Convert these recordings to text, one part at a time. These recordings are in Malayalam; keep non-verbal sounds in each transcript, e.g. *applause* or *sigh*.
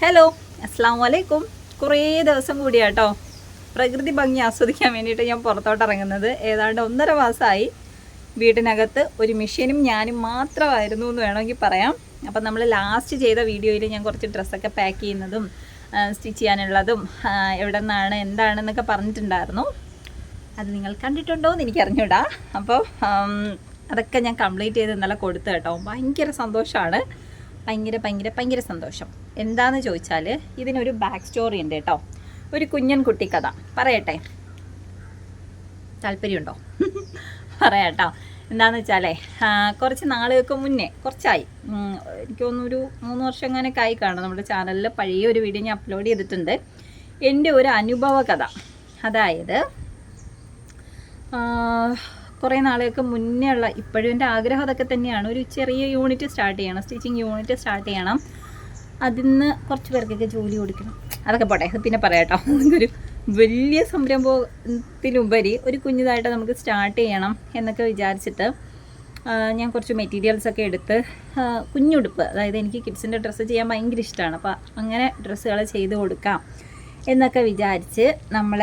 ഹലോ അസ്സാം വലൈക്കും കുറേ ദിവസം കൂടിയാട്ടോ. പ്രകൃതി ഭംഗി ആസ്വദിക്കാൻ വേണ്ടിയിട്ട് ഞാൻ പുറത്തോട്ട് ഇറങ്ങുന്നത്. ഏതാണ്ട് ഒന്നര മാസമായി വീട്ടിനകത്ത് ഒരു മെഷീനും ഞാനും മാത്രമായിരുന്നു എന്ന് വേണമെങ്കിൽ പറയാം. അപ്പം നമ്മൾ ലാസ്റ്റ് ചെയ്ത വീഡിയോയിൽ ഞാൻ കുറച്ച് ഡ്രസ്സൊക്കെ പാക്ക് ചെയ്യുന്നതും സ്റ്റിച്ച് ചെയ്യാനുള്ളതും എവിടെ നിന്നാണ് എന്താണെന്നൊക്കെ പറഞ്ഞിട്ടുണ്ടായിരുന്നു. അത് നിങ്ങൾ കണ്ടിട്ടുണ്ടോ എന്ന് എനിക്ക് അറിഞ്ഞൂടാ. അപ്പോൾ അതൊക്കെ ഞാൻ കംപ്ലീറ്റ് ചെയ്ത് ഇന്നലെ കൊടുത്തു കേട്ടോ. ഭയങ്കര സന്തോഷമാണ്. ഭയങ്കര ഭയങ്കര ഭയങ്കര സന്തോഷം. എന്താണെന്ന് ചോദിച്ചാൽ ഇതിനൊരു ബാക്ക് സ്റ്റോറി ഉണ്ട് കേട്ടോ. ഒരു കുഞ്ഞൻ കുട്ടി കഥ. പറയട്ടെ? താല്പര്യമുണ്ടോ? *laughs* പറയാട്ടോ. എന്താണെന്ന് വെച്ചാലേ കുറച്ച് നാളുകൾക്ക് മുന്നേ കുറച്ചായി. എനിക്ക് തോന്നുന്നു മൂന്ന് വർഷം അങ്ങനെയൊക്കെ ആയി കാണും. നമ്മുടെ ചാനലിൽ പഴയ ഒരു വീഡിയോ ഞാൻ അപ്ലോഡ് ചെയ്തിട്ടുണ്ട്. എന്റെ ഒരു അനുഭവ കഥ. അതായത് കുറേ നാളുകൾക്ക് മുന്നേ ഉള്ള ഇപ്പോഴും എന്റെ ആഗ്രഹം അതൊക്കെ തന്നെയാണ്. ഒരു ചെറിയ യൂണിറ്റ് സ്റ്റാർട്ട് ചെയ്യണം. സ്റ്റിച്ചിങ് യൂണിറ്റ് സ്റ്റാർട്ട് ചെയ്യണം. അതിന്ന് കുറച്ച് പേർക്കൊക്കെ ജോലി കൊടുക്കണം. അതൊക്കെ പോട്ടെ. പിന്നെ പറയാട്ടോ ഒരു വലിയ സംരംഭത്തിലുപരി ഒരു കുഞ്ഞിതായിട്ട് നമുക്ക് സ്റ്റാർട്ട് ചെയ്യണം എന്നൊക്കെ വിചാരിച്ചിട്ട് ഞാൻ കുറച്ച് മെറ്റീരിയൽസൊക്കെ എടുത്ത് കുഞ്ഞുടുപ്പ് അതായത് എനിക്ക് കിഡ്സിന്റെ ഡ്രസ്സ് ചെയ്യാൻ ഭയങ്കര ഇഷ്ടമാണ്. അപ്പോൾ അങ്ങനെ ഡ്രസ്സുകൾ ചെയ്ത് കൊടുക്കാം എന്നൊക്കെ വിചാരിച്ച് നമ്മൾ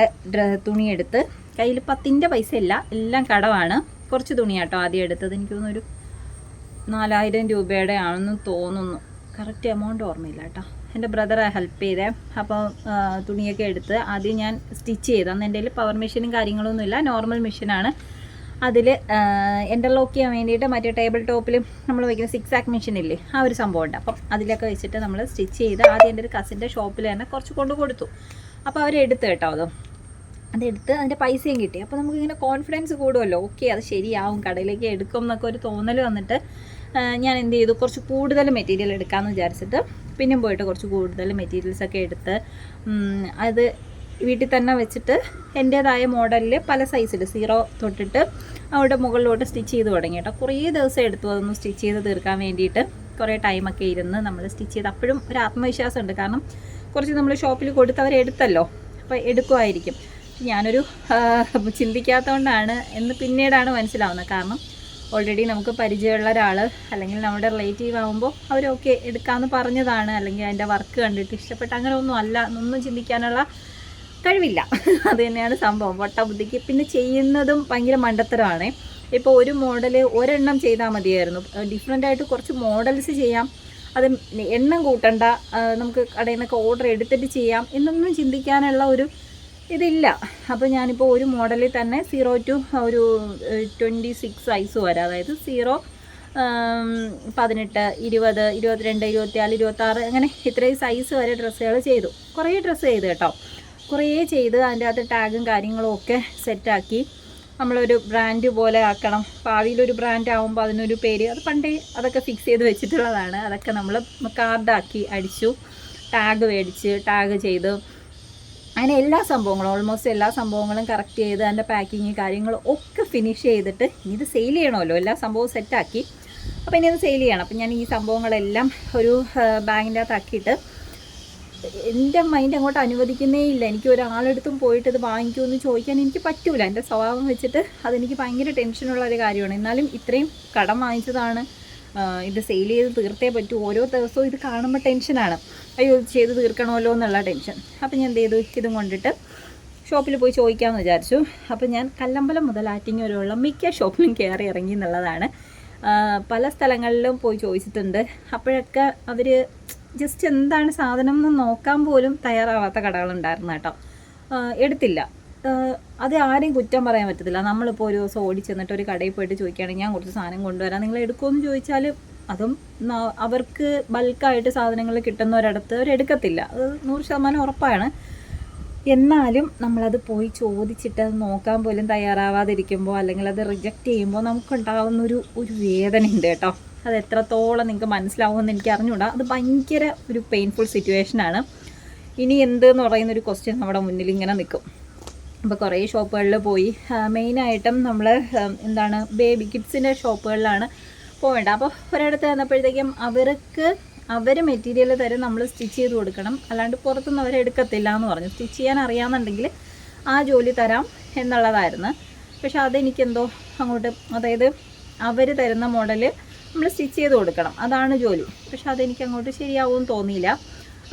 തുണിയെടുത്ത് കയ്യിൽ പത്തിന്റെ പൈസ ഇല്ല എല്ലാം കടമാണ്. കുറച്ച് തുണിയാട്ടോ ആദ്യം എടുത്തത്. എനിക്ക് തോന്നുന്നു ഒരു നാലായിരം രൂപയുടെ ആണെന്ന് തോന്നുന്നു. കറക്റ്റ് എമൗണ്ട് ഓർമ്മയില്ല കേട്ടോ. എന്റെ ബ്രദറെ ഹെൽപ്പ് ചെയ്തേ. അപ്പോൾ തുണിയൊക്കെ എടുത്ത് ആദ്യം ഞാൻ സ്റ്റിച്ച് ചെയ്തു. അന്ന് എന്റെ പവർ മെഷീനും കാര്യങ്ങളൊന്നുമില്ല നോർമൽ മെഷീനാണ് അതിൽ എന്റർലോക്ക് ചെയ്യാൻ വേണ്ടിയിട്ട് മറ്റേ ടേബിൾ ടോപ്പിൽ നമ്മൾ വയ്ക്കുന്ന സിക്സ് ആക്ക് മെഷീൻ ഇല്ലേ ആ ഒരു സംഭവം ഉണ്ട്. അപ്പം അതിലൊക്കെ വെച്ചിട്ട് നമ്മൾ സ്റ്റിച്ച് ചെയ്ത് ആദ്യം എന്റെ ഒരു കസിന്റെ ഷോപ്പിൽ തന്നെ കുറച്ച് കൊണ്ട് കൊടുത്തു. അപ്പോൾ അവരെടുത്ത് കേട്ടോ അത്. അതെടുത്ത് അതിന്റെ പൈസയും കിട്ടി. അപ്പോൾ നമുക്കിങ്ങനെ കോൺഫിഡൻസ് കൂടുമല്ലോ ഓക്കെ അത് ശരിയാവും. കടയിലേക്ക് എടുക്കും എന്നൊക്കെ ഒരു തോന്നൽ വന്നിട്ട് ഞാൻ എന്ത് ചെയ്തു? കുറച്ച് കൂടുതൽ മെറ്റീരിയൽ എടുക്കാമെന്ന് വിചാരിച്ചിട്ട് പിന്നെയും പോയിട്ട് കുറച്ച് കൂടുതൽ മെറ്റീരിയൽസൊക്കെ എടുത്ത് അത് വീട്ടിൽ തന്നെ വെച്ചിട്ട് എന്റേതായ മോഡലിൽ പല സൈസിൽ സീറോ തൊട്ടിട്ട് അവിടെ മുകളിലോട്ട് സ്റ്റിച്ച് ചെയ്ത് തുടങ്ങി കേട്ടോ. കുറേ ദിവസം എടുത്തു അതൊന്ന് സ്റ്റിച്ച് ചെയ്ത് തീർക്കാൻ വേണ്ടിയിട്ട്. കുറേ ടൈമൊക്കെ ഇരുന്ന് നമ്മൾ സ്റ്റിച്ച് ചെയ്ത് അപ്പോഴും ഒരു ആത്മവിശ്വാസം ഉണ്ട് കാരണം കുറച്ച് നമ്മൾ ഷോപ്പിൽ കൊടുത്ത് അവരെടുത്തല്ലോ. അപ്പോൾ എടുക്കുമായിരിക്കും ഞാനൊരു ചിന്തിക്കാത്തതുകൊണ്ടാണ് എന്ന് പിന്നീടാണ് മനസ്സിലാവുന്നത്. കാരണം ഓൾറെഡി നമുക്ക് പരിചയമുള്ള ഒരാൾ അല്ലെങ്കിൽ നമ്മുടെ റിലേറ്റീവ് ആകുമ്പോൾ അവരൊക്കെ എടുക്കാമെന്ന് പറഞ്ഞതാണ് അല്ലെങ്കിൽ അതിന്റെ വർക്ക് കണ്ടിട്ട് ഇഷ്ടപ്പെട്ട അങ്ങനെ ഒന്നും അല്ല ഒന്നും ചിന്തിക്കാനുള്ള കഴിവില്ല. *laughs* അത് തന്നെയാണ് സംഭവം. വട്ട ബുദ്ധിക്ക് പിന്നെ ചെയ്യുന്നതും ഭയങ്കര മണ്ടത്തരമാണ്. ഇപ്പോൾ ഒരു മോഡൽ ഒരെണ്ണം ചെയ്താൽ മതിയായിരുന്നു. ഡിഫറെന്റ് ആയിട്ട് കുറച്ച് മോഡൽസ് ചെയ്യാം. അത് എണ്ണം കൂട്ടണ്ട നമുക്ക് കടയിൽ നിന്നൊക്കെ ഓർഡർ എടുത്തിട്ട് ചെയ്യാം എന്നൊന്നും ചിന്തിക്കാനുള്ള ഒരു ഇതില്ല. അപ്പോൾ ഞാനിപ്പോൾ ഒരു മോഡലിൽ തന്നെ സീറോ ടു ഒരു ട്വന്റി സിക്സ് സൈസ് വരെ അതായത് സീറോ പതിനെട്ട് ഇരുപത് ഇരുപത്തിരണ്ട് ഇരുപത്തിനാല് ഇരുപത്താറ് അങ്ങനെ ഇത്രയും സൈസ് വരെ ഡ്രസ്സുകൾ ചെയ്തു. കുറേ ഡ്രസ്സ് ചെയ്തു കേട്ടോ. കുറേ ചെയ്ത് അതിന്റെ അകത്ത് ടാഗും കാര്യങ്ങളും ഒക്കെ സെറ്റാക്കി നമ്മളൊരു ബ്രാൻഡ് പോലെ ആക്കണം. ഭാവിയിലൊരു ബ്രാൻഡ് ആകുമ്പോൾ അതിനൊരു പേര് അത് പണ്ടേ അതൊക്കെ ഫിക്സ് ചെയ്ത് വെച്ചിട്ടുള്ളതാണ്. അതൊക്കെ നമ്മൾ കാർഡാക്കി അടിച്ചു ടാഗ് മേടിച്ച് ടാഗ് ചെയ്ത്. അങ്ങനെ എല്ലാ സംഭവങ്ങളും ഓൾമോസ്റ്റ് എല്ലാ സംഭവങ്ങളും കറക്റ്റ് ചെയ്ത് അതിന്റെ പാക്കിങ് കാര്യങ്ങളും ഒക്കെ ഫിനിഷ് ചെയ്തിട്ട് ഇനി ഇത് സെയിൽ ചെയ്യണമല്ലോ. എല്ലാ സംഭവവും സെറ്റാക്കി അപ്പോൾ ഇനി അത് സെയിൽ ചെയ്യണം. അപ്പം ഞാൻ ഈ സംഭവങ്ങളെല്ലാം ഒരു ബാഗിന്റെ അകത്താക്കിയിട്ട് എന്റെ മൈൻഡ് അങ്ങോട്ട് അനുവദിക്കുന്നേ ഇല്ല. എനിക്ക് ഒരാളെടുത്തും പോയിട്ട് ഇത് വാങ്ങിക്കുമെന്ന് ചോദിക്കാൻ എനിക്ക് പറ്റൂല. എന്റെ സ്വഭാവം വെച്ചിട്ട് അതെനിക്ക് ഭയങ്കര ടെൻഷനുള്ള ഒരു കാര്യമാണ്. എന്നാലും ഇത്രയും കടം വാങ്ങിച്ചതാണ് ഇത് സെയിൽ ചെയ്ത് തീർത്തേ പറ്റൂ. ഓരോ ദിവസവും ഇത് കാണുമ്പോൾ ടെൻഷനാണ് അയ്യോ ചെയ്ത് തീർക്കണമല്ലോ എന്നുള്ള ടെൻഷൻ അപ്പം ഞാൻ എന്ത് ചെയ്തു ഇതും കൊണ്ടിട്ട് ഷോപ്പിൽ പോയി ചോദിക്കാമെന്ന് വിചാരിച്ചു. അപ്പം ഞാൻ കല്ലമ്പലം മുതൽ ആറ്റിങ്ങ വരെയുള്ള മിക്ക ഷോപ്പിലും കയറി ഇറങ്ങി എന്നുള്ളതാണ്. പല സ്ഥലങ്ങളിലും പോയി ചോദിച്ചിട്ടുണ്ട്. അപ്പോഴൊക്കെ അവർ ജസ്റ്റ് എന്താണ് സാധനം എന്ന് നോക്കാൻ പോലും തയ്യാറാവാത്ത കടകളുണ്ടായിരുന്നു കേട്ടോ. എടുത്തില്ല. അത് ആരെയും കുറ്റം പറയാൻ പറ്റത്തില്ല. നമ്മളിപ്പോൾ ഒരു ദിവസം ഓടി ചെന്നിട്ട് ഒരു കടയിൽ പോയിട്ട് ചോദിക്കുകയാണെങ്കിൽ ഞാൻ കുറച്ച് സാധനം കൊണ്ടുവരാം. നിങ്ങൾ എടുക്കുമെന്ന് ചോദിച്ചാൽ അതും അവർക്ക് ബൾക്കായിട്ട് സാധനങ്ങൾ കിട്ടുന്നവരടുത്ത് അവരെടുക്കത്തില്ല അത് നൂറ് ശതമാനം ഉറപ്പാണ്. എന്നാലും നമ്മളത് പോയി ചോദിച്ചിട്ട് അത് നോക്കാൻ പോലും തയ്യാറാവാതിരിക്കുമ്പോൾ അല്ലെങ്കിൽ അത് റിജക്റ്റ് ചെയ്യുമ്പോൾ നമുക്കുണ്ടാകുന്ന ഒരു വേദന ഉണ്ട് കേട്ടോ. അത് എത്രത്തോളം നിങ്ങൾക്ക് മനസ്സിലാവുമെന്ന് എനിക്ക് അറിഞ്ഞൂടാ അത് ഭയങ്കര ഒരു പെയിൻഫുൾ സിറ്റുവേഷനാണ് ഇനി എന്ത് എന്ന് പറയുന്ന ഒരു ക്വസ്റ്റ്യൻ നമ്മുടെ മുന്നിൽ ഇങ്ങനെ നിൽക്കും. അപ്പോൾ കുറേ ഷോപ്പുകളിൽ പോയി. മെയിനായിട്ടും നമ്മൾ എന്താണ് ബേബി കിഡ്സിന്റെ ഷോപ്പുകളിലാണ് പോവേണ്ടത് അപ്പോൾ ഒരിടത്ത് ചെന്നപ്പോഴത്തേക്കും അവർക്ക് അവർ മെറ്റീരിയൽ തരും നമ്മൾ സ്റ്റിച്ച് ചെയ്ത് കൊടുക്കണം. അല്ലാണ്ട് പുറത്തുനിന്ന് അവർ എടുക്കത്തില്ല എന്ന് പറഞ്ഞു. സ്റ്റിച്ച് ചെയ്യാൻ അറിയാമെന്നുണ്ടെങ്കിൽ ആ ജോലി തരാം എന്നുള്ളതായിരുന്നു. പക്ഷെ അതെനിക്കെന്തോ അങ്ങോട്ട് അതായത് അവർ തരുന്ന മോഡൽ നമ്മൾ സ്റ്റിച്ച് ചെയ്ത് കൊടുക്കണം. അതാണ് ജോലി. പക്ഷെ അതെനിക്ക് അങ്ങോട്ട് ശരിയാവുമെന്ന് തോന്നിയില്ല.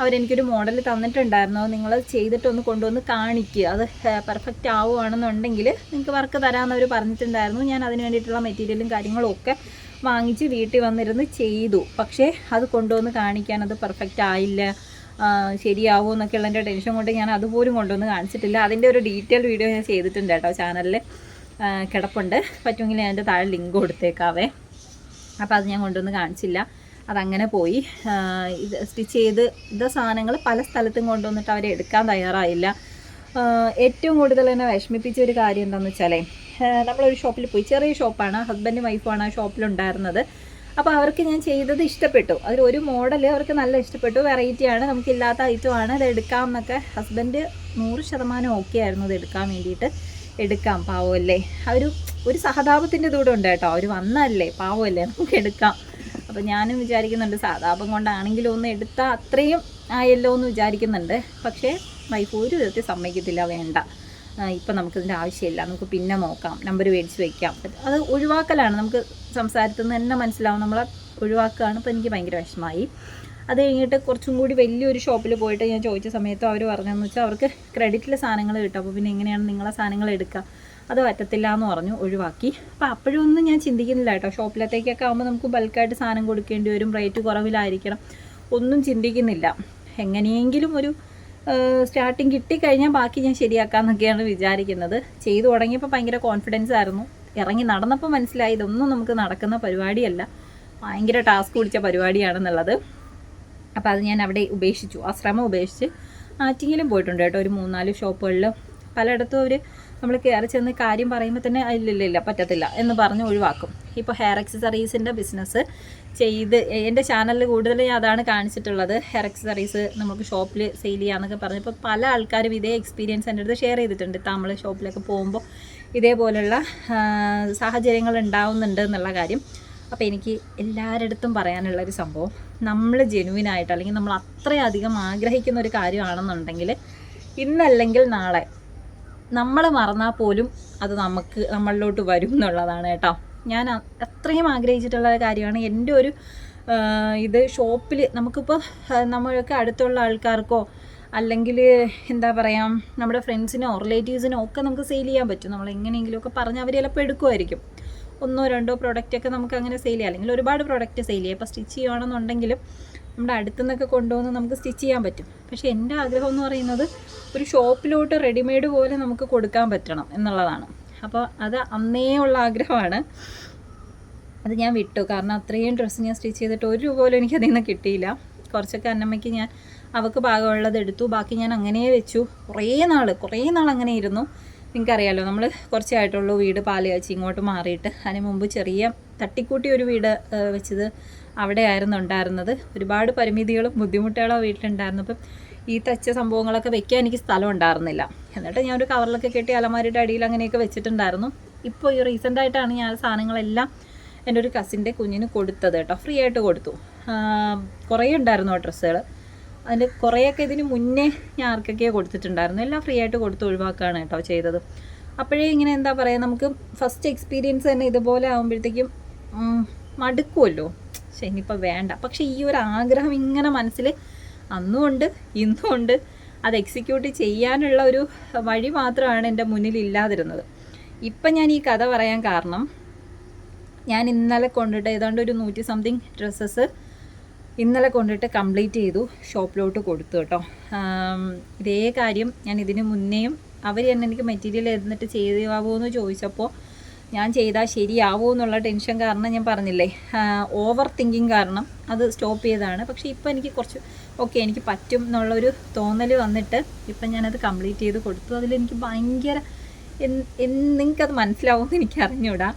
അവരെനിക്കൊരു മോഡൽ തന്നിട്ടുണ്ടായിരുന്നു. നിങ്ങൾ ചെയ്തിട്ടൊന്ന് കൊണ്ടുവന്ന് കാണിക്കുക അത് പെർഫെക്റ്റ് ആവുകയാണെന്നുണ്ടെങ്കിൽ നിങ്ങൾക്ക് വർക്ക് തരാമെന്ന് അവർ പറഞ്ഞിട്ടുണ്ടായിരുന്നു. ഞാൻ അതിന് വേണ്ടിയിട്ടുള്ള മെറ്റീരിയലും കാര്യങ്ങളും ഒക്കെ വാങ്ങിച്ച് വീട്ടിൽ വന്നിരുന്ന് ചെയ്തു. പക്ഷേ അത് കൊണ്ടുവന്ന് കാണിക്കാൻ അത് പെർഫെക്റ്റ് ആയില്ല. ശരിയാവുമോ എന്നൊക്കെയുള്ള എന്റെ ടെൻഷൻ കൊണ്ട് ഞാൻ അതുപോലും കൊണ്ടുവന്ന് കാണിച്ചിട്ടില്ല. അതിന്റെ ഒരു ഡീറ്റെയിൽ വീഡിയോ ഞാൻ ചെയ്തിട്ടുണ്ട് കേട്ടോ ചാനലിൽ കിടപ്പുണ്ട്. പറ്റുമെങ്കിൽ ഞാൻ എന്റെ താഴെ ലിങ്ക് കൊടുത്തേക്കാവേ. അപ്പോൾ അത് ഞാൻ കൊണ്ടുവന്ന് കാണിച്ചില്ല. അതങ്ങനെ പോയി. ഇത് സ്റ്റിച്ച് ചെയ്ത് ഇത് സാധനങ്ങൾ പല സ്ഥലത്തും കൊണ്ടുവന്നിട്ട് അവരെ എടുക്കാൻ തയ്യാറായില്ല. ഏറ്റവും കൂടുതൽ എന്നെ വിഷമിപ്പിച്ച ഒരു കാര്യം എന്താണെന്ന് വെച്ചാലേ നമ്മളൊരു ഷോപ്പിൽ പോയി. ചെറിയ ഷോപ്പാണ്. ഹസ്ബൻഡും വൈഫുമാണ് ആ ഷോപ്പിലുണ്ടായിരുന്നത്. അപ്പോൾ അവർക്ക് ഞാൻ ചെയ്തത് ഇഷ്ടപ്പെട്ടു. അതിൽ ഒരു മോഡൽ അവർക്ക് നല്ല ഇഷ്ടപ്പെട്ടു. വെറൈറ്റിയാണ് നമുക്കില്ലാത്ത ഐറ്റമാണ് അത് എടുക്കാം എന്നൊക്കെ ഹസ്ബൻഡ് നൂറ് ശതമാനം ഓക്കെ ആയിരുന്നു അത് എടുക്കാൻ വേണ്ടിയിട്ട്. എടുക്കാം പാവമല്ലേ? ആ ഒരു ഒരു സഹതാപത്തിന്റെ ദൂരം ഉണ്ട് കേട്ടോ. അവർ വന്നല്ലേ പാവമല്ലേ? നമുക്ക് എടുക്കാം. അപ്പോൾ ഞാനും വിചാരിക്കുന്നുണ്ട് സഹതാപം കൊണ്ടാണെങ്കിലും ഒന്ന് എടുത്താൽ അത്രയും ആയല്ലോ എന്ന് വിചാരിക്കുന്നുണ്ട്. പക്ഷേ വൈഫ് ഒരു വിധത്തിൽ സമ്മതിക്കത്തില്ല. വേണ്ട. ഇപ്പം നമുക്കിതിന്റെ ആവശ്യമില്ല. നമുക്ക് പിന്നെ നോക്കാം. നമ്പർ മേടിച്ച് വയ്ക്കാം അത് ഒഴിവാക്കലാണ്. നമുക്ക് സംസാരത്തിൽ നിന്ന് തന്നെ മനസ്സിലാവും. നമ്മൾ ഒഴിവാക്കുകയാണ്. ഇപ്പം എനിക്ക് ഭയങ്കര വിഷമമായി. അത് കഴിഞ്ഞിട്ട് കുറച്ചും കൂടി വലിയൊരു ഷോപ്പിൽ പോയിട്ട് ഞാൻ ചോദിച്ച സമയത്ത് അവർ പറഞ്ഞതെന്ന് വെച്ചാൽ അവർക്ക് ക്രെഡിറ്റിലെ സാധനങ്ങൾ കിട്ടും. അപ്പോൾ പിന്നെ എങ്ങനെയാണ് നിങ്ങളെ സാധനങ്ങൾ എടുക്കുക? അത് പറ്റത്തില്ല എന്ന് പറഞ്ഞു ഒഴിവാക്കി. അപ്പോൾ ഒന്നും ഞാൻ ചിന്തിക്കുന്നില്ല കേട്ടോ. ഷോപ്പിലത്തേക്കൊക്കെ ആകുമ്പോൾ നമുക്ക് ബൾക്കായിട്ട് സാധനം കൊടുക്കേണ്ടി വരും. റേറ്റ് കുറവിലായിരിക്കണം. ഒന്നും ചിന്തിക്കുന്നില്ല. എങ്ങനെയെങ്കിലും ഒരു സ്റ്റാർട്ടിങ് കിട്ടിക്കഴിഞ്ഞാൽ ബാക്കി ഞാൻ ശരിയാക്കാമെന്നൊക്കെയാണ് വിചാരിക്കുന്നത്. ചെയ്തു തുടങ്ങിയപ്പോൾ ഭയങ്കര കോൺഫിഡൻസ് ആയിരുന്നു. ഇറങ്ങി നടന്നപ്പോൾ മനസ്സിലായി ഇതൊന്നും നമുക്ക് നടക്കുന്ന പരിപാടിയല്ല. ഭയങ്കര ടാസ്ക് പിടിച്ച പരിപാടിയാണെന്നുള്ളത്. അപ്പോൾ അത് ഞാൻ അവിടെ ഉപേക്ഷിച്ചു. ആ ശ്രമം ഉപേക്ഷിച്ച് ആറ്റിങ്ങിലും പോയിട്ടുണ്ട് കേട്ടോ. ഒരു മൂന്നാൽ ഷോപ്പുകളിൽ പലയിടത്തും അവർ നമ്മൾ കയറി ചെന്ന് കാര്യം പറയുമ്പോൾ തന്നെ "ആ, ഇല്ല ഇല്ല ഇല്ല പറ്റത്തില്ല എന്ന് പറഞ്ഞ് ഒഴിവാക്കും. ഇപ്പോൾ ഹെയർ എക്സസറീസിന്റെ ബിസിനസ് ചെയ്ത് എന്റെ ചാനലിൽ കൂടുതൽ അതാണ് കാണിച്ചിട്ടുള്ളത്. ഹെയർ എക്സസറീസ് നമുക്ക് ഷോപ്പിൽ സെയിൽ ചെയ്യാമെന്നൊക്കെ പറഞ്ഞപ്പോൾ പല ആൾക്കാരും ഇതേ എക്സ്പീരിയൻസ് എന്റെ അടുത്ത് ഷെയർ ചെയ്തിട്ടുണ്ട്. നമ്മൾ ഷോപ്പിലൊക്കെ പോകുമ്പോൾ ഇതേപോലുള്ള സാഹചര്യങ്ങൾ ഉണ്ടാവുന്നുണ്ട് എന്നുള്ള കാര്യം. അപ്പോൾ എനിക്ക് എല്ലാവരുടെ അടുത്തും പറയാനുള്ളൊരു സംഭവം നമ്മൾ ജെനുവിനായിട്ട് അല്ലെങ്കിൽ നമ്മൾ അത്രയധികം ആഗ്രഹിക്കുന്ന ഒരു കാര്യമാണെന്നുണ്ടെങ്കിൽ ഇന്നല്ലെങ്കിൽ നാളെ നമ്മൾ മറന്നാൽ പോലും അത് നമുക്ക് നമ്മളിലോട്ട് വരും എന്നുള്ളതാണ് കേട്ടോ. ഞാൻ അത്രയും ആഗ്രഹിച്ചിട്ടുള്ള കാര്യമാണ്. എന്റെ ഒരു ഇത് ഷോപ്പിൽ നമുക്കിപ്പോൾ നമ്മൾക്ക് അടുത്തുള്ള ആൾക്കാർക്കോ അല്ലെങ്കിൽ എന്താ പറയുക നമ്മുടെ ഫ്രണ്ട്സിനോ റിലേറ്റീവ്സിനോ ഒക്കെ നമുക്ക് സെയിൽ ചെയ്യാൻ പറ്റും. നമ്മൾ എങ്ങനെയെങ്കിലുമൊക്കെ പറഞ്ഞ് അവർ ചിലപ്പോൾ എടുക്കുമായിരിക്കും. ഒന്നോ രണ്ടോ പ്രോഡക്റ്റ് ഒക്കെ നമുക്ക് അങ്ങനെ സെയിൽ ചെയ്യാം. അല്ലെങ്കിൽ ഒരുപാട് പ്രോഡക്റ്റ് സെയിൽ ചെയ്യാം. ഇപ്പോൾ സ്റ്റിച്ച് ചെയ്യുകയാണെന്നുണ്ടെങ്കിലും നമ്മുടെ അടുത്തു നിന്നൊക്കെ കൊണ്ടുവന്ന് നമുക്ക് സ്റ്റിച്ച് ചെയ്യാൻ പറ്റും. പക്ഷേ എന്റെ ആഗ്രഹം എന്ന് പറയുന്നത് ഒരു ഷോപ്പിലോട്ട് റെഡിമെയ്ഡ് പോലെ നമുക്ക് കൊടുക്കാൻ പറ്റണം എന്നുള്ളതാണ്. അപ്പോൾ അത് അന്നേ ഉള്ള ആഗ്രഹമാണ്. അത് ഞാൻ വിട്ടു. കാരണം അത്രയും ഡ്രസ്സ് ഞാൻ സ്റ്റിച്ച് ചെയ്തിട്ട് ഒരു രൂപ പോലും എനിക്കതിൽ നിന്ന് കിട്ടിയില്ല. കുറച്ചൊക്കെ അന്നമ്മയ്ക്ക് ഞാൻ അവൾക്ക് ഭാഗമുള്ളത് എടുത്തു. ബാക്കി ഞാൻ അങ്ങനെ വെച്ചു. കുറേ നാൾ കുറേ നാൾ അങ്ങനെ ഇരുന്നു. നിങ്ങൾക്കറിയാലോ നമ്മൾ കുറച്ചായിട്ടുള്ളൂ വീട് പാലുകാച്ചി ഇങ്ങോട്ട് മാറിയിട്ട്. അതിന് മുമ്പ് ചെറിയ തട്ടിക്കൂട്ടി ഒരു വീട് വെച്ചത് അവിടെയായിരുന്നു ഉണ്ടായിരുന്നത്. ഒരുപാട് പരിമിതികളും ബുദ്ധിമുട്ടുകളോ വീട്ടിലുണ്ടായിരുന്നു. അപ്പം ഈ തച്ച സംഭവങ്ങളൊക്കെ വെക്കാൻ എനിക്ക് സ്ഥലം ഉണ്ടായിരുന്നില്ല. എന്നിട്ട് ഞാൻ ഒരു കവറിലൊക്കെ കെട്ടി അലമാരിയുടെ അടിയിൽ അങ്ങനെയൊക്കെ വെച്ചിട്ടുണ്ടായിരുന്നു. ഇപ്പോൾ ഈ റീസെന്റ് ആയിട്ടാണ് ഞാൻ സാധനങ്ങളെല്ലാം എന്റെ ഒരു കസിന്റെ കുഞ്ഞിന് കൊടുത്തത് കേട്ടോ. ഫ്രീ ആയിട്ട് കൊടുത്തു. കുറേ ഉണ്ടായിരുന്നു ഡ്രസ്സുകൾ. അതിന്റെ കുറേയൊക്കെ ഇതിന് മുന്നേ ഞാൻ ആർക്കൊക്കെയോ കൊടുത്തിട്ടുണ്ടായിരുന്നു. എല്ലാം ഫ്രീ ആയിട്ട് കൊടുത്ത് ഒഴിവാക്കുകയാണ് കേട്ടോ ചെയ്തത്. അപ്പോഴേ ഇങ്ങനെ എന്താ പറയുക നമുക്ക് ഫസ്റ്റ് എക്സ്പീരിയൻസ് തന്നെ ഇതുപോലെ ആകുമ്പോഴത്തേക്കും മടുക്കുമല്ലോ പക്ഷെ ഇനിയിപ്പോൾ വേണ്ട. പക്ഷേ ഈ ഒരു ആഗ്രഹം ഇങ്ങനെ മനസ്സിൽ അന്നും ഉണ്ട് ഇന്നും ഉണ്ട് അത് എക്സിക്യൂട്ട് ചെയ്യാനുള്ള ഒരു വഴി മാത്രമാണ് എന്റെ മുന്നിൽ ഇല്ലാതിരുന്നത്. ഇപ്പം ഞാൻ ഈ കഥ പറയാൻ കാരണം ഞാൻ ഇന്നലെ കൊണ്ടിട്ട് ഏതാണ്ട് ഒരു നൂറ്റി സംതിങ് ഡ്രസ്സസ് ഇന്നലെ കൊണ്ടിട്ട് കംപ്ലീറ്റ് ചെയ്തു ഷോപ്പിലോട്ട് കൊടുത്തു കേട്ടോ. ഇതേ കാര്യം ഞാൻ ഇതിന് മുന്നേയും അവർ തന്നെ എനിക്ക് മെറ്റീരിയൽ എന്നിട്ട് ചെയ്തു ആവുമോ എന്ന് ചോദിച്ചപ്പോൾ ഞാൻ ചെയ്താൽ ശരിയാവോ എന്നുള്ള ടെൻഷൻ കാരണം ഞാൻ പറഞ്ഞില്ലേ ഓവർ തിങ്കിങ് കാരണം അത് സ്റ്റോപ്പ് ചെയ്തതാണ്. പക്ഷേ ഇപ്പോൾ എനിക്ക് കുറച്ച് ഓക്കെ എനിക്ക് പറ്റും എന്നുള്ളൊരു തോന്നൽ വന്നിട്ട് ഇപ്പം ഞാനത് കംപ്ലീറ്റ് ചെയ്ത് കൊടുത്തു. അതിലെനിക്ക് ഭയങ്കര നിങ്ങൾക്കത് മനസ്സിലാവുമെന്ന് എനിക്ക് അറിഞ്ഞൂടാ.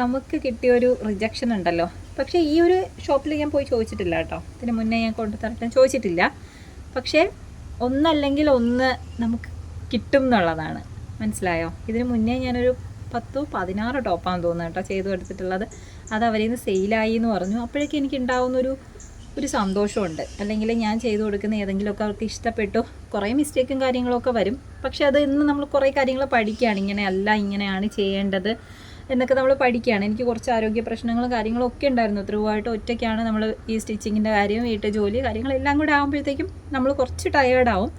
നമുക്ക് കിട്ടിയ ഒരു റിജക്ഷൻ ഉണ്ടല്ലോ. പക്ഷേ ഈ ഒരു ഷോപ്പിൽ ഞാൻ പോയി ചോദിച്ചിട്ടില്ല കേട്ടോ. ഇതിന് മുന്നേ ഞാൻ കൊണ്ടു തരട്ടെ ചോദിച്ചിട്ടില്ല. പക്ഷേ ഒന്നല്ലെങ്കിൽ ഒന്ന് നമുക്ക് കിട്ടും എന്നുള്ളതാണ്. മനസ്സിലായോ? ഇതിന് മുന്നേ ഞാനൊരു പത്തോ പതിനാറ് ടോപ്പാന്ന് തോന്നുന്നു കേട്ടോ ചെയ്തു എടുത്തിട്ടുള്ളത് അത് അവരിൽ നിന്ന് സെയിലായി എന്ന് പറഞ്ഞു. അപ്പോഴേക്കും എനിക്ക് ഉണ്ടാവുന്നൊരു ഒരു സന്തോഷമുണ്ട്. അല്ലെങ്കിൽ ഞാൻ ചെയ്തു കൊടുക്കുന്ന ഏതെങ്കിലുമൊക്കെ അവർക്ക് ഇഷ്ടപ്പെട്ടു. കുറേ മിസ്റ്റേക്കും കാര്യങ്ങളൊക്കെ വരും. പക്ഷെ അത് ഇന്ന് നമ്മൾ കുറേ കാര്യങ്ങൾ പഠിക്കുകയാണ്. ഇങ്ങനെയല്ല ഇങ്ങനെയാണ് ചെയ്യേണ്ടത് എന്നൊക്കെ നമ്മൾ പഠിക്കുകയാണ്. എനിക്ക് കുറച്ച് ആരോഗ്യ പ്രശ്നങ്ങളും കാര്യങ്ങളും ഒക്കെ ഉണ്ടായിരുന്നു. ത്രൂ ആയിട്ട് ഒറ്റയ്ക്കാണ് നമ്മൾ ഈ സ്റ്റിച്ചിങ്ങിന്റെ കാര്യം വീട്ടു ജോലി കാര്യങ്ങളെല്ലാം കൂടെ ആകുമ്പോഴത്തേക്കും നമ്മൾ കുറച്ച് ടയേർഡാവും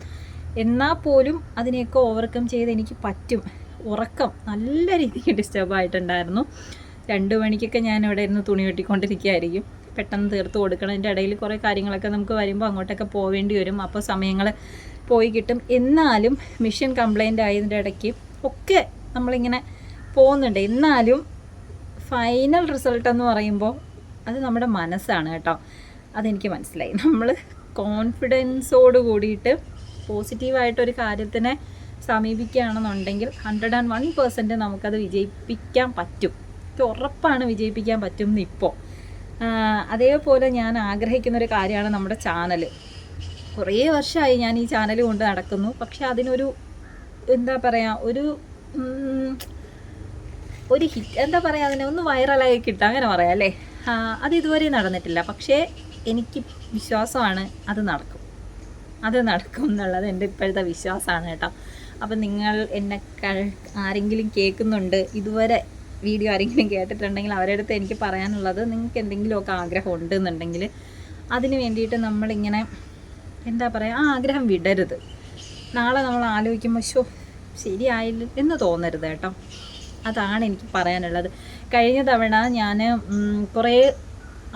എന്നാൽ പോലും അതിനെയൊക്കെ ഓവർകം ചെയ്ത് എനിക്ക് പറ്റും. ഉറക്കം നല്ല രീതിക്ക് ഡിസ്റ്റർബ് ആയിട്ടുണ്ടായിരുന്നു. രണ്ട് മണിക്കൊക്കെ ഞാൻ ഇവിടെ ഇരുന്ന് തുണി വെട്ടിക്കൊണ്ടിരിക്കുകയായിരിക്കും പെട്ടെന്ന് തീർത്ത് കൊടുക്കണം അതിന്റെ ഇടയിൽ കുറേ കാര്യങ്ങളൊക്കെ നമുക്ക് വരുമ്പോൾ അങ്ങോട്ടൊക്കെ പോവേണ്ടി വരും. അപ്പോൾ സമയങ്ങൾ പോയി കിട്ടും. എന്നാലും മിഷൻ കംപ്ലൈന്റ് ആയതിന്റെ ഇടയ്ക്ക് ഒക്കെ നമ്മളിങ്ങനെ പോകുന്നുണ്ട്. എന്നാലും ഫൈനൽ റിസൾട്ട് എന്ന് പറയുമ്പോൾ അത് നമ്മുടെ മനസ്സാണ് കേട്ടോ. അതെനിക്ക് മനസ്സിലായി. നമ്മൾ കോൺഫിഡൻസോട് കൂടിയിട്ട് പോസിറ്റീവായിട്ടൊരു കാര്യത്തിനെ സമീപിക്കുകയാണെന്നുണ്ടെങ്കിൽ ഹൺഡ്രഡ് ആൻഡ് വൺ പെർസെന്റ് നമുക്കത് വിജയിപ്പിക്കാൻ പറ്റും. ഇത് ഉറപ്പാണ് വിജയിപ്പിക്കാൻ പറ്റും എന്നിപ്പോൾ അതേപോലെ ഞാൻ ആഗ്രഹിക്കുന്ന ഒരു കാര്യമാണ് നമ്മുടെ ചാനൽ കുറേ വർഷമായി ഞാൻ ഈ ചാനൽ കൊണ്ട് നടക്കുന്നു. പക്ഷെ അതിനൊരു എന്താ പറയുക ഒരു ഒരു ഹിറ്റ് എന്താ പറയുക അതിനെ ഒന്ന് വൈറലായി കിട്ടുക അങ്ങനെ പറയാം അല്ലേ? അത് ഇതുവരെ നടന്നിട്ടില്ല. പക്ഷേ എനിക്ക് വിശ്വാസമാണ് അത് നടക്കും. അത് നടക്കും എന്നുള്ളത് എന്റെ ഇപ്പോഴത്തെ വിശ്വാസമാണ് കേട്ടോ. അപ്പം നിങ്ങൾ എന്നെ ആരെങ്കിലും കേൾക്കുന്നുണ്ട് ഇതുവരെ വീഡിയോ ആരെങ്കിലും കേട്ടിട്ടുണ്ടെങ്കിൽ അവരുടെ അടുത്ത് എനിക്ക് പറയാനുള്ളത് നിങ്ങൾക്ക് എന്തെങ്കിലുമൊക്കെ ആഗ്രഹം ഉണ്ടെന്നുണ്ടെങ്കിൽ അതിന് വേണ്ടിയിട്ട് നമ്മളിങ്ങനെ എന്താ പറയുക ആ ആഗ്രഹം വിടരുത്. നാളെ നമ്മൾ ആലോചിക്കുമ്പോൾ ഷോ ശരിയായില്ല എന്ന് തോന്നരുത് കേട്ടോ. അതാണ് എനിക്ക് പറയാനുള്ളത്. കഴിഞ്ഞ തവണ ഞാൻ കുറേ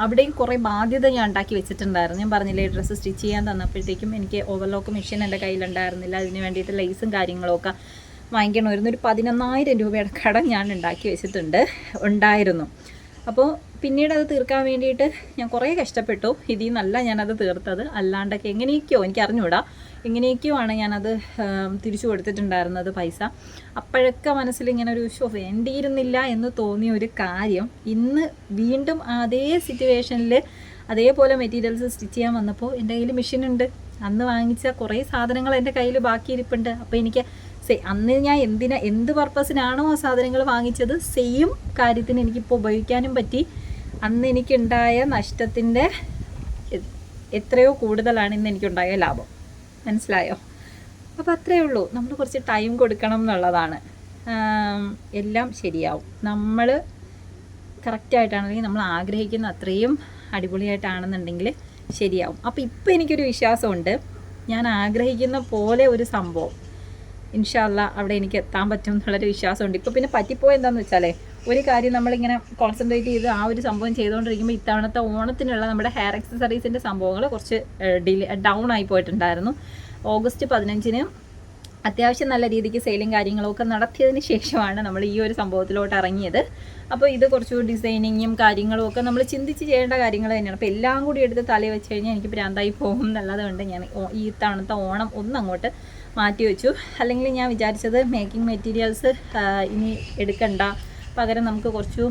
അവിടെയും കുറേ ബാധ്യത ഞാൻ ഉണ്ടാക്കി വെച്ചിട്ടുണ്ടായിരുന്നു. ഞാൻ പറഞ്ഞില്ലേ ഡ്രസ്സ് സ്റ്റിച്ച് ചെയ്യാൻ തന്നപ്പോഴത്തേക്കും എനിക്ക് ഓവർലോക്ക് മെഷീൻ എന്റെ കയ്യിലുണ്ടായിരുന്നില്ല. അതിന് വേണ്ടിയിട്ട് ലൈസും കാര്യങ്ങളൊക്കെ വാങ്ങിക്കണമായിരുന്നു ഒരു പതിനൊന്നായിരം രൂപയുടെ കടം ഞാൻ ഉണ്ടാക്കി വെച്ചിട്ടുണ്ട് ഉണ്ടായിരുന്നു. അപ്പോൾ പിന്നീട് അത് തീർക്കാൻ വേണ്ടിയിട്ട് ഞാൻ കുറേ കഷ്ടപ്പെട്ടു. ഇതിൽ നിന്നല്ല ഞാനത് തീർത്തത്. അല്ലാണ്ടൊക്കെ എങ്ങനെയൊക്കെയോ എനിക്ക് അറിഞ്ഞൂടാ എങ്ങനെയൊക്കെയോ ആണ് ഞാനത് തിരിച്ചു കൊടുത്തിട്ടുണ്ടായിരുന്നത് പൈസ. അപ്പോഴൊക്കെ മനസ്സിൽ ഇങ്ങനെ ഒരു ഷോ വേണ്ടിയിരുന്നില്ല എന്ന് തോന്നിയ ഒരു കാര്യം. ഇന്ന് വീണ്ടും അതേ സിറ്റുവേഷനിൽ അതേപോലെ മെറ്റീരിയൽസ് സ്റ്റിച്ച് ചെയ്യാൻ വന്നപ്പോൾ എന്റെ കയ്യിൽ മെഷീനുണ്ട്. അന്ന് വാങ്ങിച്ച കുറേ സാധനങ്ങൾ എന്റെ കയ്യിൽ ബാക്കി ഇരിപ്പുണ്ട് അപ്പോൾ എനിക്ക് സേ അന്ന് ഞാൻ എന്തിനാ എന്ത് പർപ്പസിനാണോ ആ സാധനങ്ങൾ വാങ്ങിച്ചത് സെയിം കാര്യത്തിന് എനിക്കിപ്പോൾ ഉപയോഗിക്കാനും പറ്റി. അന്ന് എനിക്കുണ്ടായ നഷ്ടത്തിന്റെ എത്രയോ കൂടുതലാണ് ഇന്ന് എനിക്കുണ്ടായ ലാഭം. മനസ്സിലായോ? അപ്പോൾ അത്രയേ ഉള്ളൂ. നമ്മൾ കുറച്ച് ടൈം കൊടുക്കണം എന്നുള്ളതാണ്. എല്ലാം ശരിയാവും. നമ്മൾ കറക്റ്റായിട്ടാണെങ്കിൽ നമ്മൾ ആഗ്രഹിക്കുന്ന അത്രയും അടിപൊളിയായിട്ടാണെന്നുണ്ടെങ്കിൽ ശരിയാവും. അപ്പോൾ ഇപ്പോൾ എനിക്കൊരു വിശ്വാസമുണ്ട്. ഞാൻ ആഗ്രഹിക്കുന്ന പോലെ ഒരു സംഭവം. ഇൻഷാല്ല അവിടെ എനിക്ക് എത്താൻ പറ്റും എന്നുള്ളൊരു വിശ്വാസമുണ്ട്. ഇപ്പോൾ പിന്നെ പറ്റിപ്പോയി എന്താണെന്ന് വെച്ചാലേ ഒരു കാര്യം നമ്മളിങ്ങനെ കോൺസെൻട്രേറ്റ് ചെയ്ത് ആ ഒരു സംഭവം ചെയ്തുകൊണ്ടിരിക്കുമ്പോൾ ഇത്തവണത്തെ ഓണത്തിനുള്ള നമ്മുടെ ഹെയർ എക്സസറീസിന്റെ സംഭവങ്ങൾ കുറച്ച് ഡിലേ ഡൗൺ ആയി പോയിട്ടുണ്ടായിരുന്നു. ഓഗസ്റ്റ് പതിനഞ്ചിന് അത്യാവശ്യം നല്ല രീതിക്ക് സെയിലും കാര്യങ്ങളൊക്കെ നടത്തിയതിന് ശേഷമാണ് നമ്മൾ ഈ ഒരു സംഭവത്തിലോട്ട് ഇറങ്ങിയത്. അപ്പോൾ ഇത് കുറച്ച് ഡിസൈനിങ്ങും കാര്യങ്ങളും ഒക്കെ നമ്മൾ ചിന്തിച്ച് ചെയ്യേണ്ട കാര്യങ്ങൾ തന്നെയാണ്. അപ്പോൾ എല്ലാം കൂടി എടുത്ത് തലയിൽ വെച്ച് കഴിഞ്ഞാൽ എനിക്ക് ഭ്രാന്തായി പോകും എന്നുള്ളത് കൊണ്ട് ഞാൻ ഈ തവണത്തെ ഓണം ഒന്നങ്ങോട്ട് മാറ്റി വെച്ചു. അല്ലെങ്കിൽ ഞാൻ വിചാരിച്ചത് മേക്കിംഗ് മെറ്റീരിയൽസ് ഇനി എടുക്കണ്ട. പകരം നമുക്ക് കുറച്ചു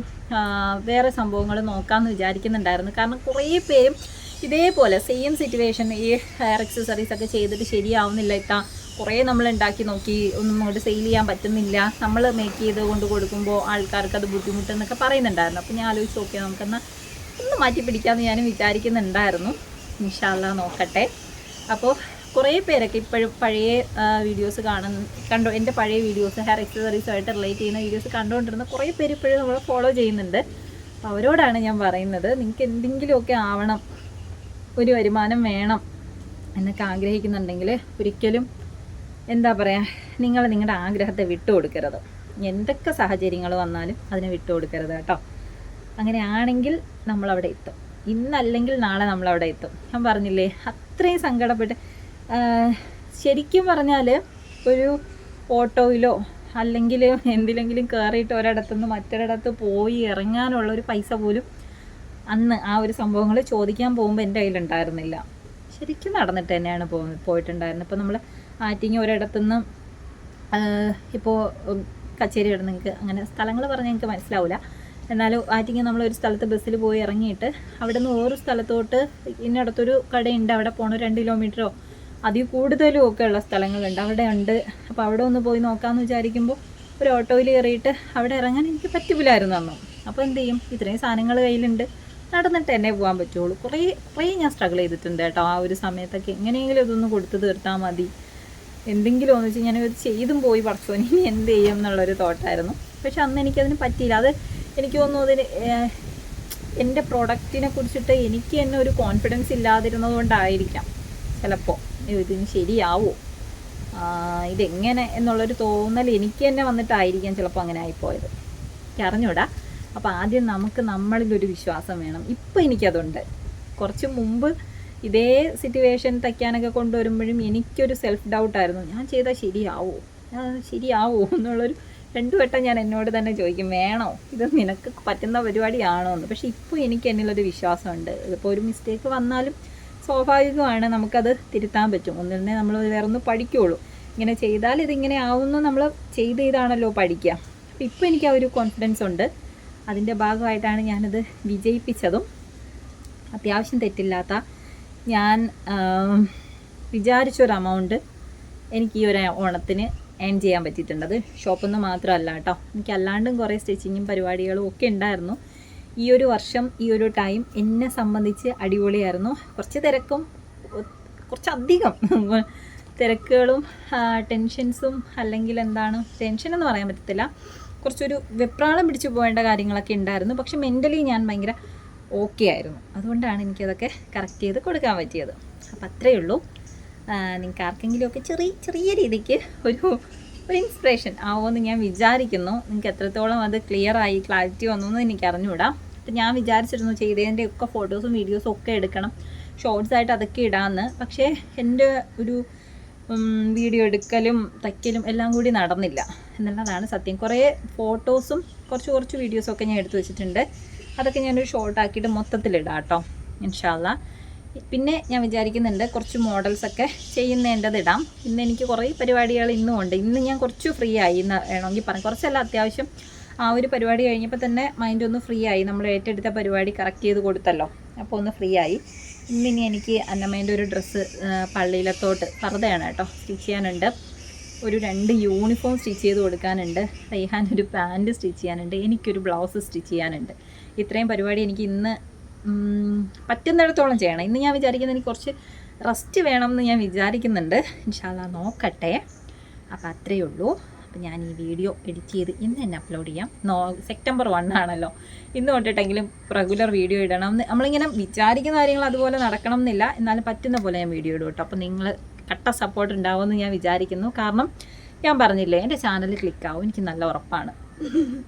വേറെ സംഭവങ്ങൾ നോക്കാമെന്ന് വിചാരിക്കുന്നുണ്ടായിരുന്നു. കാരണം കുറേ പേരും ഇതേപോലെ സെയിം സിറ്റുവേഷൻ ഈ ഹെയർ എക്സസറീസ് ഒക്കെ ചെയ്തിട്ട് ശരിയാവുന്നില്ല. ഇത്താ കുറേ നമ്മൾ ഉണ്ടാക്കി നോക്കി ഒന്നും അങ്ങോട്ട് സെയിൽ ചെയ്യാൻ പറ്റുന്നില്ല. നമ്മൾ മേക്ക് ചെയ്ത് കൊണ്ട് കൊടുക്കുമ്പോൾ ആൾക്കാർക്ക് അത് ബുദ്ധിമുട്ടെന്നൊക്കെ പറയുന്നുണ്ടായിരുന്നു. അപ്പോൾ ഞാൻ ആലോചിച്ച് നോക്കിയാൽ നമുക്കെന്നാൽ ഒന്ന് മാറ്റി പിടിക്കാമെന്ന് ഞാൻ വിചാരിക്കുന്നുണ്ടായിരുന്നു ഇൻഷാല്ല നോക്കട്ടെ. അപ്പോൾ കുറേ പേരൊക്കെ ഇപ്പോഴും പഴയ വീഡിയോസ് കാണുന്ന കണ്ടോ എന്റെ പഴയ വീഡിയോസ് ഹെയർ എക്സസറീസുമായിട്ട് റിലേറ്റ് ചെയ്യുന്ന വീഡിയോസ് കണ്ടുകൊണ്ടിരുന്ന കുറേ പേര് ഇപ്പോഴും നമ്മൾ ഫോളോ ചെയ്യുന്നുണ്ട്. അപ്പോൾ അവരോടാണ് ഞാൻ പറയുന്നത് നിങ്ങൾക്ക് എന്തെങ്കിലുമൊക്കെ ആവണം ഒരു വരുമാനം വേണം എന്നൊക്കെ ആഗ്രഹിക്കുന്നുണ്ടെങ്കിൽ ഒരിക്കലും എന്താ പറയുക നിങ്ങൾ നിങ്ങളുടെ ആഗ്രഹത്തെ വിട്ടുകൊടുക്കരുത്. എന്തൊക്കെ സാഹചര്യങ്ങൾ വന്നാലും അതിനെ വിട്ടുകൊടുക്കരുത് കേട്ടോ. അങ്ങനെയാണെങ്കിൽ നമ്മളവിടെ എത്തും. ഇന്നല്ലെങ്കിൽ നാളെ നമ്മളവിടെ എത്തും. ഞാൻ പറഞ്ഞില്ലേ അത്രയും സങ്കടപ്പെട്ട് ശരിക്കും പറഞ്ഞാൽ ഒരു ഓട്ടോയിലോ അല്ലെങ്കിൽ എന്തിലെങ്കിലും കയറിയിട്ട് ഒരിടത്തുനിന്ന് മറ്റൊരിടത്ത് പോയി ഇറങ്ങാനുള്ള ഒരു പൈസ പോലും അന്ന് ആ ഒരു സംഭവങ്ങൾ ചോദിക്കാൻ പോകുമ്പോൾ എന്റെ കയ്യിലുണ്ടായിരുന്നില്ല ശരിക്കും നടന്നിട്ട് തന്നെയാണ് പോ പോയിട്ടുണ്ടായിരുന്നത്. ഇപ്പോൾ നമ്മൾ ആറ്റിങ്ങി ഒരിടത്തുനിന്ന് ഇപ്പോൾ കച്ചേരി ഇവിടെ നിങ്ങൾക്ക് അങ്ങനെ സ്ഥലങ്ങൾ പറഞ്ഞാൽ നിങ്ങൾക്ക് മനസ്സിലാവില്ല എന്നാലും ആറ്റിങ്ങി നമ്മളൊരു സ്ഥലത്ത് ബസ്സിൽ പോയി ഇറങ്ങിയിട്ട് അവിടെ നിന്ന് ഓരോ സ്ഥലത്തോട്ട് ഇന്നടത്തൊരു കടയുണ്ട്. അവിടെ പോകണം രണ്ട് കിലോമീറ്ററോ അതിൽ കൂടുതലും ഒക്കെ ഉള്ള സ്ഥലങ്ങളുണ്ട്. അവിടെ ഉണ്ട്. അപ്പോൾ അവിടെ ഒന്ന് പോയി നോക്കാമെന്ന് വിചാരിക്കുമ്പോൾ ഒരു ഓട്ടോയിൽ കയറിയിട്ട് അവിടെ ഇറങ്ങാൻ എനിക്ക് പറ്റില്ലായിരുന്നു അന്ന്. അപ്പോൾ എന്ത് ചെയ്യും? ഇത്രയും സാധനങ്ങൾ കയ്യിലുണ്ട്. നടന്നിട്ട് തന്നെ പോകാൻ പറ്റുള്ളൂ. കുറേ കുറേ ഞാൻ സ്ട്രഗിൾ ചെയ്തിട്ടുണ്ട് കേട്ടോ. ആ ഒരു സമയത്തൊക്കെ എങ്ങനെയെങ്കിലും ഇതൊന്ന് കൊടുത്തു തീർത്താൽ മതി. എന്തെങ്കിലും ഒന്ന് വെച്ചാൽ ഇത് ചെയ്തും പോയി പഠിച്ചോ ഇനി എന്ത് ചെയ്യും എന്നുള്ളൊരു തോട്ടായിരുന്നു. പക്ഷെ അന്ന് എനിക്കതിന് പറ്റിയില്ല. അത് എനിക്ക് തോന്നുന്നു അതിന് എന്റെ പ്രൊഡക്റ്റിനെ കുറിച്ചിട്ട് എനിക്ക് തന്നെ ഒരു കോൺഫിഡൻസ് ഇല്ലാതിരുന്നത് കൊണ്ടായിരിക്കാം. ചിലപ്പോൾ ഇതിന് ശരിയാവോ. ഇതെങ്ങനെ എന്നുള്ളൊരു തോന്നൽ എനിക്ക് തന്നെ വന്നിട്ടായിരിക്കാം ചിലപ്പോൾ അങ്ങനെ ആയിപ്പോയത്. അറിഞ്ഞൂടാ. അപ്പോൾ ആദ്യം നമുക്ക് നമ്മളിലൊരു വിശ്വാസം വേണം. ഇപ്പം എനിക്കതുണ്ട്. കുറച്ച് മുമ്പ് ഇതേ സിറ്റുവേഷൻ തയ്ക്കാനൊക്കെ കൊണ്ടുവരുമ്പോഴും എനിക്കൊരു സെൽഫ് ഡൗട്ടായിരുന്നു ഞാൻ ചെയ്താൽ ശരിയാവോ? ശരിയാവോ എന്നുള്ളൊരു രണ്ടു വട്ടം ഞാൻ എന്നോട് തന്നെ ചോദിക്കും വേണോ? ഇത് നിനക്ക് പറ്റുന്ന പരിപാടിയാണോ എന്ന് പക്ഷേ ഇപ്പോൾ എനിക്ക് എന്നിലൊരു വിശ്വാസമുണ്ട്. ഇതിപ്പോൾ ഒരു മിസ്റ്റേക്ക് വന്നാലും സ്വാഭാവികമാണ് നമുക്കത് തിരുത്താൻ പറ്റും. ഒന്നിൽ നിന്നേ നമ്മൾ വേറെ ഒന്ന് പഠിക്കുകയുള്ളൂ ഇങ്ങനെ ചെയ്താൽ ഇതിങ്ങനെ ആവുമെന്ന് നമ്മൾ ചെയ്ത് ചെയ്താണല്ലോ പഠിക്കുക. അപ്പോൾ ഇപ്പോൾ എനിക്ക് ആ ഒരു കോൺഫിഡൻസ് ഉണ്ട്. അതിന്റെ ഭാഗമായിട്ടാണ് ഞാനത് വിജയിപ്പിച്ചതും. അത്യാവശ്യം തെറ്റില്ലാത്ത ഞാൻ വിചാരിച്ചൊരു എമൗണ്ട് എനിക്ക് ഈ ഒരു ഓണത്തിന് ഏൺ ചെയ്യാൻ പറ്റിയിട്ടുണ്ട്. അത് മാത്രമല്ല കേട്ടോ. എനിക്ക് അല്ലാണ്ടും കുറേ സ്റ്റിച്ചിങ്ങും പരിപാടികളും ഒക്കെ ഉണ്ടായിരുന്നു. ഈ ഒരു വർഷം ഈ ഒരു ടൈം എന്നെ സംബന്ധിച്ച് അടിപൊളിയായിരുന്നു. കുറച്ച് തിരക്കും കുറച്ചധികം *laughs* തിരക്കുകളും ടെൻഷൻസും അല്ലെങ്കിൽ എന്താണ് ടെൻഷൻ എന്ന് പറയാൻ പറ്റത്തില്ല. കുറച്ചൊരു വെപ്രാളം പിടിച്ചു പോകേണ്ട കാര്യങ്ങളൊക്കെ ഉണ്ടായിരുന്നു. പക്ഷെ മെന്റലി ഞാൻ ഭയങ്കര ഓക്കെ ആയിരുന്നു. അതുകൊണ്ടാണ് എനിക്കതൊക്കെ കറക്റ്റ് ചെയ്ത് കൊടുക്കാൻ പറ്റിയത്. അപ്പം അത്രയേ ഉള്ളൂ നിങ്ങൾക്ക് ആർക്കെങ്കിലുമൊക്കെ ചെറിയ ചെറിയ രീതിക്ക് ഒരു ഒരു ഇൻസ്പിറേഷൻ ആവുമെന്ന് ഞാൻ വിചാരിക്കുന്നു. നിങ്ങൾക്ക് എത്രത്തോളം അത് ക്ലിയർ ആയി ക്ലാരിറ്റി വന്നു എന്ന് എനിക്ക് അറിഞ്ഞുകൂടാ. അപ്പം ഞാൻ വിചാരിച്ചിരുന്നു ചെയ്തതിന്റെ ഒക്കെ ഫോട്ടോസും വീഡിയോസും ഒക്കെ എടുക്കണം. ഷോർട്സ് ആയിട്ട് അതൊക്കെ ഇടാമെന്ന് പക്ഷേ എന്റെ ഒരു വീഡിയോ എടുക്കലും തയ്ക്കലും എല്ലാം കൂടി നടന്നില്ല. എന്നുള്ളതാണ് സത്യം. കുറേ ഫോട്ടോസും കുറച്ച് കുറച്ച് വീഡിയോസും ഒക്കെ ഞാൻ എടുത്തു വെച്ചിട്ടുണ്ട്. അതൊക്കെ ഞാനൊരു ഷോർട്ടാക്കിയിട്ട് മൊത്തത്തിലിടാം കേട്ടോ ഇൻഷാല്ല പിന്നെ ഞാൻ വിചാരിക്കുന്നുണ്ട് കുറച്ച് മോഡൽസൊക്കെ ചെയ്യുന്നതിന്റെത് ഇടാം ഇന്ന് എനിക്ക് കുറേ പരിപാടികൾ ഇന്നും ഉണ്ട്. ഇന്ന് ഞാൻ കുറച്ച് ഫ്രീ ആയി എന്ന് വേണമെങ്കിൽ പറയാം. കുറച്ചല്ല അത്യാവശ്യം ആ ഒരു പരിപാടി കഴിഞ്ഞപ്പോൾ തന്നെ മൈൻഡ് ഒന്ന് ഫ്രീ ആയി. നമ്മൾ ഏറ്റെടുത്ത പരിപാടി കറക്റ്റ് ചെയ്ത് കൊടുത്തല്ലോ. അപ്പോൾ ഒന്ന് ഫ്രീ ആയി. ഇന്ന് ഇനി എനിക്ക് അന്നമ്മേന്റെ ഒരു ഡ്രസ്സ് പള്ളിയിലത്തോട്ട് പർദ്ദയാണ് കേട്ടോ സ്റ്റിച്ച് ചെയ്യാനുണ്ട്. ഒരു രണ്ട് യൂണിഫോം സ്റ്റിച്ച് ചെയ്ത് കൊടുക്കാനുണ്ട്. റൈഹാൻ ഒരു പാന്റ് സ്റ്റിച്ച് ചെയ്യാനുണ്ട്. എനിക്കൊരു ബ്ലൗസ് സ്റ്റിച്ച് ചെയ്യാനുണ്ട്. ഇത്രയും പരിപാടി എനിക്ക് ഇന്ന് പറ്റുന്നിടത്തോളം ചെയ്യണം. ഇന്ന് ഞാൻ വിചാരിക്കുന്നത് എനിക്ക് കുറച്ച് റെസ്റ്റ് വേണം എന്ന് ഞാൻ വിചാരിക്കുന്നുണ്ട്. ഇൻഷാല്ല നോക്കട്ടെ. അപ്പോൾ അത്രയേ ഉള്ളൂ. അപ്പോൾ ഞാൻ ഈ വീഡിയോ എഡിറ്റ് ചെയ്ത് ഇന്ന് തന്നെ അപ്ലോഡ് ചെയ്യാം. നോ സെപ്റ്റംബർ വൺ ആണല്ലോ. ഇന്ന് തൊട്ടിട്ടെങ്കിലും റെഗുലർ വീഡിയോ ഇടണം എന്ന് നമ്മളിങ്ങനെ വിചാരിക്കുന്ന കാര്യങ്ങൾ അതുപോലെ നടക്കണം എന്നില്ല എന്നാലും പറ്റുന്ന പോലെ ഞാൻ വീഡിയോ ഇടും കേട്ടോ. അപ്പോൾ നിങ്ങൾ കട്ട സപ്പോർട്ട് ഉണ്ടാവുമെന്ന് ഞാൻ വിചാരിക്കുന്നു. കാരണം ഞാൻ പറഞ്ഞില്ലേ എന്റെ ചാനൽ ക്ലിക്കാവും എനിക്ക് നല്ല ഉറപ്പാണ്. *laughs*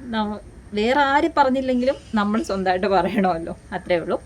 നമ്മ- വേറെ ആര് പറഞ്ഞില്ലെങ്കിലും നമ്മൾ സ്വന്തമായിട്ട് പറയണമല്ലോ. അത്രേ ഉള്ളൂ.